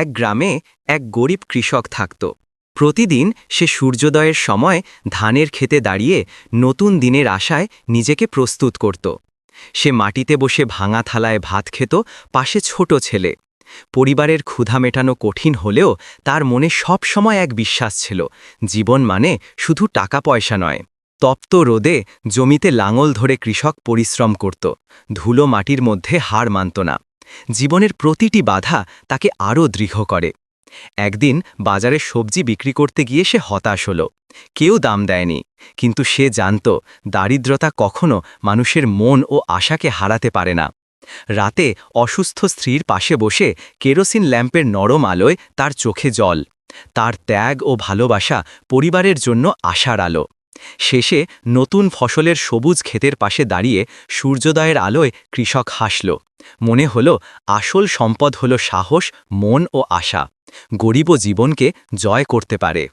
এক গ্রামে এক গরিব কৃষক থাকত। প্রতিদিন সে সূর্যোদয়ের সময় ধানের খেতে দাঁড়িয়ে নতুন দিনের আশায় নিজেকে প্রস্তুত করত। সে মাটিতে বসে ভাঙা থালায় ভাত খেত পাশে ছোট ছেলে। পরিবারের ক্ষুধা মেটানো কঠিন হলেও তার মনে সব সময় এক বিশ্বাস ছিল, জীবন মানে শুধু টাকা পয়সা নয়। তপ্ত রোদে জমিতে লাঙল ধরে কৃষক পরিশ্রম করত, ধুলো মাটির মধ্যে হার মানত না। জীবনের প্রতিটি বাধা তাকে আরও দৃঢ় করে। একদিন বাজারে সবজি বিক্রি করতে গিয়ে সে হতাশ হল। কেউ দাম দেয়নি, কিন্তু সে জানত দারিদ্রতা কখনো মানুষের মন ও আশাকে হারাতে পারে না। রাতে অসুস্থ স্ত্রীর পাশে বসে কেরোসিন ল্যাম্পের নরম আলোয় তার চোখে জল, তার ত্যাগ ও ভালোবাসা পরিবারের জন্য আশার আলো। শেষে নতুন ফসলের সবুজ ক্ষেতের পাশে দাঁড়িয়ে সূর্যোদয়ের আলোয় কৃষক হাসল। মনে হল, আসল সম্পদ হল সাহস, মন ও আশা। গরিব জীবনকে জয় করতে পারে।